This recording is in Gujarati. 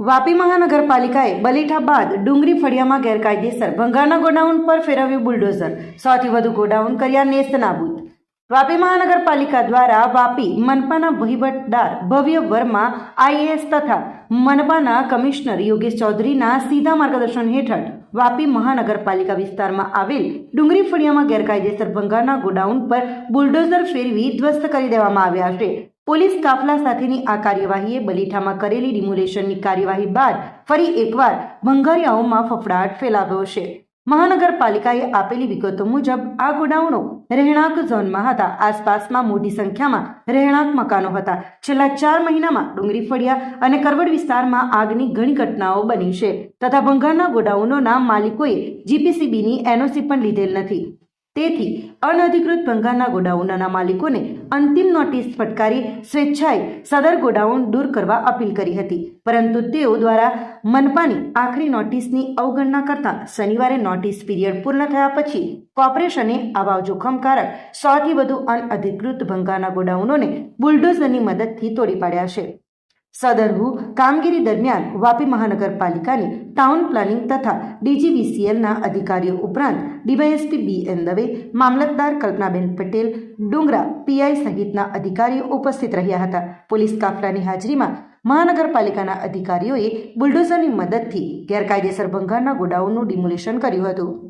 વાપી મહાનગરપાલિકાએ બલીઠા બાદ ડુંગરી ફળિયામાં ગેરકાયદેસર ભંગારના ગોડાઉન પર ફેરવ્યું બુલડોઝર. સૌથી વધુ ગોડાઉન કર્યા નેસ્તનાબૂદ વાપી મહાનગરપાલિકા દ્વારા વાપી મનપાના વહીવટદાર ભવ્ય વર્મા આઈએએસ તથા મનપાના કમિશનર યોગેશ ચૌધરીના સીધા માર્ગદર્શન હેઠળ વાપી મહાનગરપાલિકા વિસ્તારમાં આવેલ ડુંગરી ફળિયામાં ગેરકાયદેસર ભંગારના ગોડાઉન પર બુલડોઝર ફેરવી ધ્વસ્ત કરી દેવામાં આવ્યા છે. પોલીસ કાફલા સાથેની આ કાર્યવાહીએ બલીઠામાં કરેલી ડિમોલેશનની કાર્યવાહી બાદ ફરી એકવાર ભંગારિયાઓમાં ફફડાટ ફેલાવ્યો છે. મહાનગરપાલિકાએ આપેલી વિગતો મુજબ, આ ગોડાઉનો રહેણાંક ઝોનમાં હતા. આસપાસમાં મોટી સંખ્યામાં રહેણાંક મકાનો હતા. છેલ્લા ચાર મહિનામાં ડુંગરી ફળિયા અને કરવડ વિસ્તારમાં આગની ઘણી ઘટનાઓ બની છે. તથા ભંગારના ગોડાઉનોના માલિકોએ જીપીસીબીની એનઓસી પણ લીધેલ નથી. તેથી અનધિકૃત ભંગારના ગોડાઉનના માલિકોને અંતિમ નોટિસ ફટકારી સ્વેચ્છાએ સદર ગોડાઉન દૂર કરવા અપીલ કરી હતી. પરંતુ તેઓ દ્વારા મનપાની આખરી નોટિસની અવગણના કરતા શનિવારે નોટિસ પીરિયડ પૂર્ણ થયા પછી કોર્પોરેશને આવા જોખમકારક સોથી વધુ અનઅધિકૃત ભંગારના ગોડાઉનોને બુલડોઝરની મદદથી તોડી પાડ્યા છે. સદરહુ કામગીરી દરમિયાન વાપી મહાનગરપાલિકાની ટાઉન પ્લાનિંગ તથા ડીજીવીસીએલના અધિકારીઓ ઉપરાંત ડીવાયએસપી બી એન દવે મામલતદાર કલ્પનાબેન પટેલ ડુંગરા પીઆઈ સહિતના અધિકારીઓ ઉપસ્થિત રહ્યા હતા પોલીસ કાફલાની હાજરીમાં મહાનગરપાલિકાના અધિકારીઓએ બુલડોઝરની મદદથી ગેરકાયદેસર ભંગારના ગોડાઉનનું ડિમોલિશન કર્યું હતું